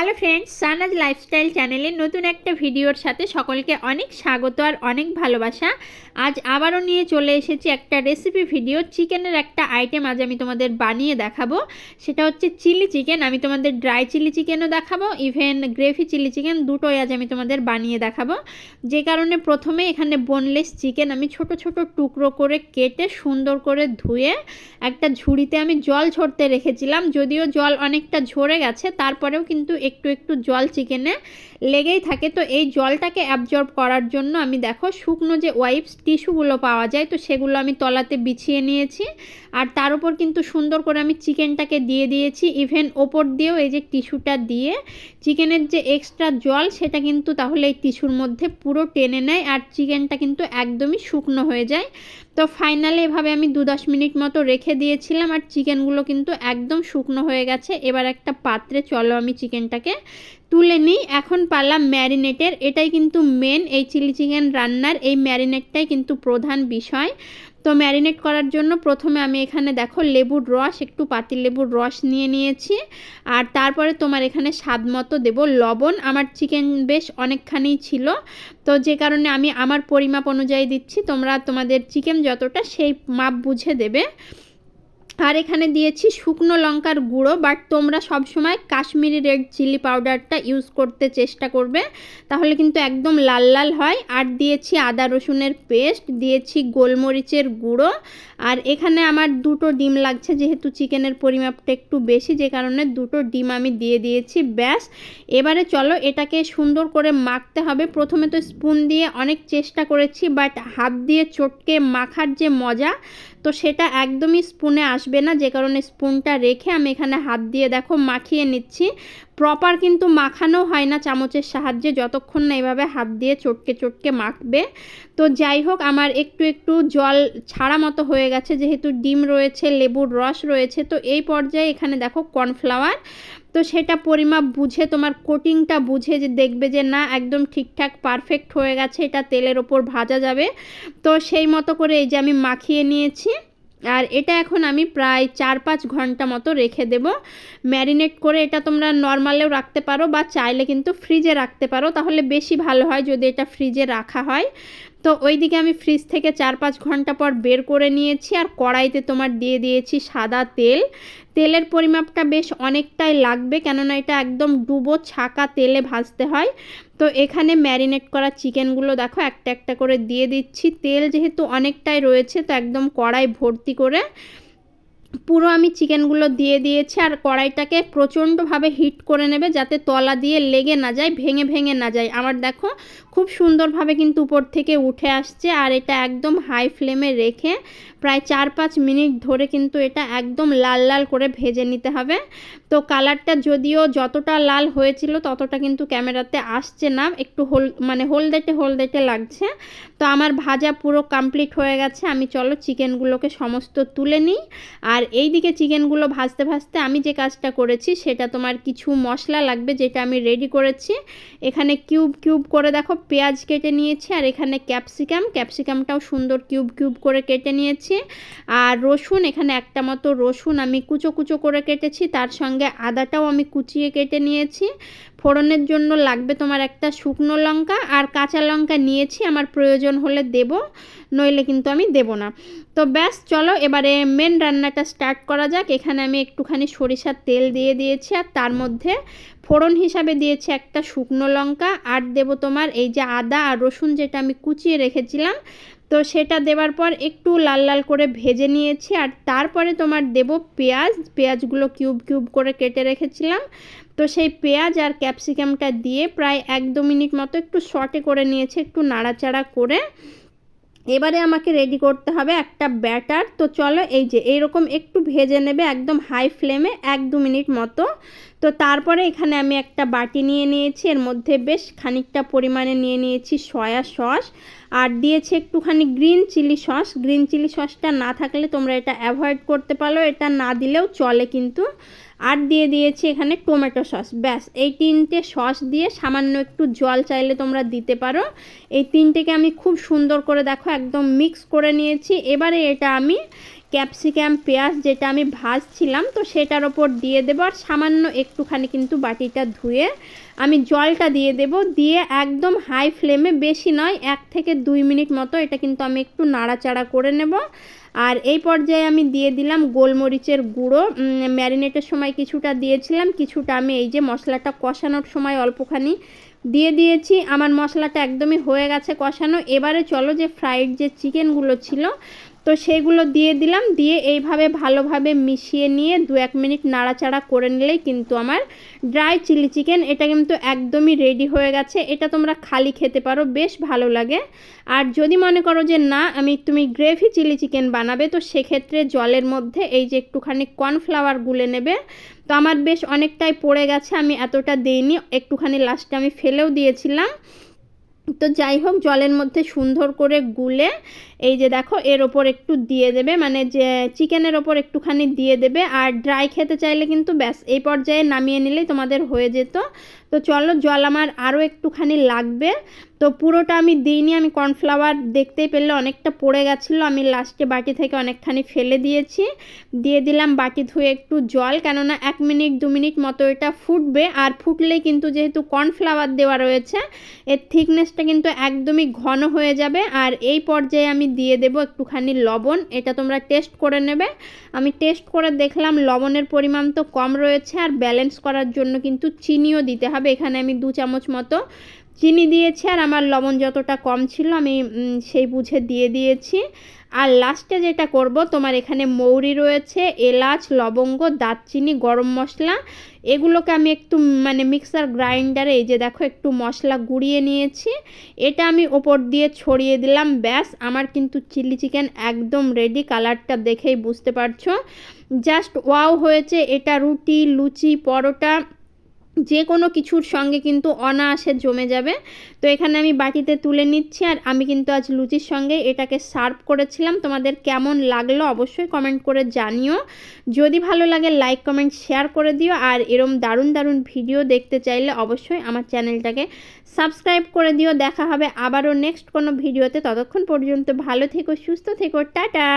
Hello friends, Sanaz lifestyle চ্যানেলের নতুন একটা ভিডিওর সাথে সকলকে অনেক স্বাগত আর অনেক ভালোবাসা। আজ আবারও নিয়ে চলে এসেছি একটা রেসিপি ভিডিও চিকেনের একটা আইটেম আজ আমি তোমাদের বানিয়ে দেখাবো। সেটা হচ্ছে চিলি চিকেন আমি তোমাদের ড্রাই চিলি চিকেনও দেখাবো ইভেন গ্রেভি চিলি চিকেন দুটোই আজ আমি তোমাদের বানিয়ে দেখাবো। যে কারণে প্রথমে এখানে বোনলেস চিকেন আমি ছোট ছোট টুকরো করে কেটে সুন্দর করে ধুয়ে একটা ঝুড়িতে আমি জল ঝরতে রেখেছিলাম, যদিও জল অনেকটা ঝরে গেছে, তারপরেও কিন্তু একটু একটু জল চিকেনে লেগেই থাকে। তো এই জলটাকে অ্যাবজর্ব করার জন্য আমি দেখো শুকনো যে ওয়াইপস টিস্যুগুলো পাওয়া যায়, তো সেগুলো আমি তলাতে বিছিয়ে নিয়েছি। আর তার উপর কিন্তু সুন্দর করে আমি চিকেনটাকে দিয়ে দিয়েছি। ইভেন ওপর দিয়েও এই যে টিস্যুটা দিয়ে চিকেনের যে এক্সট্রা জল, সেটা কিন্তু তাহলে এই টিস্যুর মধ্যে পুরো টেনে নেয় আর চিকেনটা কিন্তু একদমই শুকনো হয়ে যায়। তো ফাইনালি এভাবে আমি দু দশ মিনিট মতো রেখে দিয়েছিলাম আর চিকেনগুলো কিন্তু একদম শুকনো হয়ে গেছে। এবার একটা পাত্রে চলো আমি চিকেনটাকে তুলে নিই। এখন পারলাম ম্যারিনেটের। এটাই কিন্তু মেন এই চিলি চিকেন রান্নার এই ম্যারিনেটটাই কিন্তু প্রধান বিষয়। তো ম্যারিনেট করার জন্য প্রথমে আমি এখানে দেখো লেবুর রস, একটু পাতি লেবুর রস নিয়ে নিয়েছি। আর তারপরে তোমার এখানে স্বাদ মতো দেবো লবণ। আমার চিকেন বেশ অনেকখানি ছিল। তো যে কারণে আমি আমার পরিমাপ অনুযায়ী দিচ্ছি। তোমরা তোমাদের চিকেন যতটা সেই মাপ বুঝে দেবে। আর এখানে দিয়েছি শুকনো লঙ্কার গুঁড়ো বাট তোমরা সবসময় কাশ্মীরি রেড চিলি পাউডারটা ইউজ করতে চেষ্টা করবে। তাহলে কিন্তু একদম লাল লাল হয়। আর দিয়েছি আদা রসুনের পেস্ট দিয়েছি গোলমরিচের গুঁড়ো। আর এখানে আমার দুটো ডিম লাগছে, যেহেতু চিকেনের পরিমাপটা একটু বেশি, যে কারণে দুটো ডিম আমি দিয়ে দিয়েছি, ব্যাস। এবারে চলো এটাকে সুন্দর করে মাখতে হবে। প্রথমে তো স্পুন দিয়ে অনেক চেষ্টা করেছি বাট হাত দিয়ে চটকে মাখার যে মজা তো সেটা একদমই স্পুনে আসবে না, যে কারণে স্পুনটা রেখে আমি এখানে হাত দিয়ে দেখো মাখিয়ে নিচ্ছি। প্রপার কিন্তু মাখানো হয় না চামচের সাহায্যে, যতক্ষণ না এভাবে হাত দিয়ে চটকে চটকে মাখবে। তো যাই হোক, আমার একটু একটু জল ছাড়া মতো হয়ে গেছে, যেহেতু ডিম রয়েছে, লেবুর রস রয়েছে, তো এই পর্যায়ে এখানে দেখো কর্নফ্লাওয়ার তো সেটা পরিমাপ বুঝে, তোমার কোটিংটা বুঝে যে দেখবে যে না, একদম ঠিকঠাক পারফেক্ট হয়ে গেছে, এটা তেলের ওপর ভাজা যাবে। তো সেই মতো করে এই যে আমি মাখিয়ে নিয়েছি। আর এটা এখন আমি প্রায় চার পাঁচ ঘণ্টা মতো রেখে দেব। ম্যারিনেট করে এটা তোমরা নর্মালেও রাখতে পারো বা চাইলে কিন্তু ফ্রিজে রাখতে পারো। তাহলে বেশি ভালো হয় যদি এটা ফ্রিজে রাখা হয়। তো ওইদিকে আমি ফ্রিজ থেকে চার পাঁচ ঘণ্টা পর বের করে নিয়েছি আর কড়াইতে তোমার দিয়ে দিয়েছি সাদা তেল। তেলের পরিমাপটা বেশ অনেকটাই লাগবে কেননা এটা একদম ডুবো ছাকা তেলে ভাজতে হয়। তো এখানে ম্যারিনেট করা চিকেনগুলো দেখো একটা একটা করে দিয়ে দিচ্ছি। তেল যেহেতু অনেকটাই রয়েছে, তো একদম কড়াই ভর্তি করে পুরো আমি চিকেনগুলো দিয়ে দিয়েছি আর কড়াইটাকে প্রচণ্ডভাবে হিট করে নেবে যাতে তলা দিয়ে লেগে না যায়, ভেঙে ভেঙে না যায়। আমার দেখো খুব সুন্দরভাবে কিন্তু উপর থেকে উঠে আসছে আর এটা একদম হাই ফ্লেমে রেখে প্রায় চার পাঁচ মিনিট ধরে কিন্তু এটা একদম লাল লাল করে ভেজে নিতে হবে। তো কালারটা যদিও যতটা লাল হয়েছিল ততটা কিন্তু ক্যামেরাতে আসছে না। একটু হোল মানে হলদেটে হলদেটে লাগছে। তো আমার ভাজা পুরো কমপ্লিট হয়ে গেছে। আমি চলো চিকেনগুলোকে সমস্ত তুলে নিই। আর এই দিকে চিকেনগুলো ভাজতে ভাজতে আমি যে কাজটা করেছি সেটা তোমার কিছু মশলা লাগবে যেটা আমি রেডি করেছি। এখানে কিউব কিউব করে দেখো, পেঁয়াজ কেটে নিয়েছি আর এখানে ক্যাপসিকাম ক্যাপসিকামটাও সুন্দর কিউব কিউব করে কেটে নিয়েছি। আর রসুন, এখানে একটা মতো রসুন আমি কুচো কুচো করে কেটেছি। তার সঙ্গে আদাটাও আমি কুচিয়ে কেটে নিয়েছি। ফোড়নের জন্য লাগবে তোমার একটা শুকনো লঙ্কা আর কাঁচা লঙ্কা নিয়েছি। আমার প্রয়োজন হলে দেব, নইলে কিন্তু আমি দেব না। তো ব্যাস, চলো এবারে মেন রান্নাটা স্টার্ট করা যাক। এখানে আমি একটুখানি সরিষার তেল দিয়ে দিয়েছি আর তার মধ্যে ফোড়ন হিসাবে দিয়েছি একটা শুকনো লঙ্কা। আর দেব তোমার এই যে আদা আর রসুন যেটা আমি কুচিয়ে রেখেছিলাম তো সেটা দেওয়ার পর একটু লাল লাল করে ভেজে নিয়েছি আর তারপরে তোমার দেব পেঁয়াজ। পেঁয়াজগুলো কিউব কিউব করে কেটে রেখেছিলাম। তো সেই পেঁয়াজ আর ক্যাপসিকামটা দিয়ে প্রায় এক দু মিনিট মতো একটু শর্টে করে নিয়েছি, একটু নাড়াচাড়া করে। এবারে আমাকে রেডি করতে হবে একটা ব্যাটার তো চলো এই যে, এইরকম একটু ভেজে নেবে একদম হাই ফ্লেমে এক দু মিনিট মতো। তো তারপরে এখানে আমি একটা বাটি নিয়ে নিয়েছি, এর মধ্যে বেশ খানিকটা পরিমাণে নিয়ে নিয়েছি সয়া সস আর দিয়েছি একটুখানি green chilli sauce green chilli সসটা না থাকলে তোমরা এটা অ্যাভয়েড করতে পারো, এটা না দিলেও চলে কিন্তু। আর দিয়ে দিয়েছি এখানে টমেটো সস। ব্যাস, এই তিনটে সস দিয়ে সামান্য একটু জল চাইলে তোমরা দিতে পারো। এই তিনটেকে আমি খুব সুন্দর করে দেখো, একদম মিক্স করে নিয়েছি। এবারে এটা আমি ক্যাপসিকাম, পেঁয়াজ যেটা আমি ভাজছিলাম, তো সেটার ওপর দিয়ে দেবো আর সামান্য একটুখানি কিন্তু বাটিটা ধুয়ে আমি জলটা দিয়ে দেব। দিয়ে একদম হাই ফ্লেমে, বেশি নয়, এক থেকে দুই মিনিট মতো এটা কিন্তু আমি একটু নাড়াচাড়া করে নেব। আর এই পর্যায়ে আমি দিয়ে দিলাম গোলমরিচের গুঁড়ো। ম্যারিনেটের সময় কিছুটা দিয়েছিলাম, কিছুটা আমি এই যে মশলাটা কষানোর সময় অল্পখানি দিয়ে দিয়েছি। আমার মশলাটা একদমই হয়ে গেছে কষানো। এবারে চলো যে ফ্রাইড যে চিকেনগুলো ছিল তো সেগুলো দিয়ে দিলাম, দিয়ে এইভাবে ভালোভাবে মিশিয়ে নিয়ে দু এক মিনিট নাড়াচাড়া করে নিলেই কিন্তু আমার ড্রাই চিলি চিকেন এটা কিন্তু একদমই রেডি হয়ে গেছে। এটা তোমরা খালি খেতে পারো, বেশ ভালো লাগে। আর যদি মনে করো যে না, আমি তুমি গ্রেভি চিলি চিকেন বানাবে, তো সেক্ষেত্রে জলের মধ্যে এই যে একটুখানি কর্নফ্লাওয়ার গুলে নেবে। তো আমার বেশ অনেকটাই পড়ে গেছে, আমি এতটা দিইনি, একটুখানি লাস্টে আমি ফেলেও দিয়েছিলাম। তো যাই হোক, জলের মধ্যে সুন্দর করে গুলে এই যে দেখো, এর ওপর একটু দিয়ে দেবে মানে যে চিকেনের ওপর একটুখানি দিয়ে দেবে, আর ড্রাই খেতে চাইলে কিন্তু ব্যাস, এই পর্যায়ে নামিয়ে নিলেই তোমাদের হয়ে যেত। তো চলো জল আমার আরও একটুখানি লাগবে। তো পুরোটা আমি দিইনি, আমি কর্নফ্লাওয়ার দেখতেই পেলে অনেকটা পড়ে গেছিল। আমি লাস্টে বাটি থেকে অনেকখানি ফেলে দিয়েছি। দিয়ে দিলাম বাটি ধুয়ে একটু জল, কেননা এক মিনিট, দু মিনিট মতো এটা ফুটবে। আর ফুটলে কিন্তু যেহেতু কর্নফ্লাওয়ার দেওয়া রয়েছে, এর থিকনেসটা কিন্তু একদমই ঘন হয়ে যাবে। আর এই পর্যায়ে আমি দিয়ে দেব একটুখানি লবণ, এটা তোমরা টেস্ট করে নেবে। আমি টেস্ট করে দেখলাম লবণের পরিমাণ তো কম রয়েছে, আর ব্যালেন্স করার জন্য কিন্তু চিনিও দিতে হবে। এখানে আমি দু চামচ মতো চিনি দিয়েছি আর আমার লবণ যতটা কম ছিল আমি সেই বুঝে দিয়ে দিয়েছি। আর লাস্টে যেটা করব, তোমার এখানে মৌরি রয়েছে, এলাচ, লবঙ্গ, দারচিনি, গরম মশলা। এগুলোকে আমি একটু মানে মিক্সার গ্রাইন্ডারে, এই যে দেখো, একটু মশলা গুঁড়িয়ে নিয়েছি। এটা আমি ওপর দিয়ে ছড়িয়ে দিলাম, ব্যাস। আমার কিন্তু চিলি চিকেন একদম রেডি কালারটা দেখেই বুঝতে পারছ। জাস্ট ওয়াও হয়েছে এটা রুটি, লুচি, পরোটা। যে কোনো কিছুর সঙ্গে কিন্তু অনায়াসে জমে যাবে। তো এখানে আমি বাটিতে তুলে নিচ্ছি আর আমি কিন্তু আজ লুচির সঙ্গে এটাকে সার্ভ করেছিলাম। তোমাদের কেমন লাগল অবশ্যই কমেন্ট করে জানিও। যদি ভালো লাগে, লাইক, কমেন্ট, শেয়ার করে দিও। আর এরম দারুণ দারুণ ভিডিও দেখতে চাইলে অবশ্যই আমার চ্যানেলটাকে সাবস্ক্রাইব করে দিও। দেখা হবে আবারও নেক্সট কোনো ভিডিওতে। ততক্ষণ পর্যন্ত ভালো থেকো, সুস্থ থেকো। টাটা!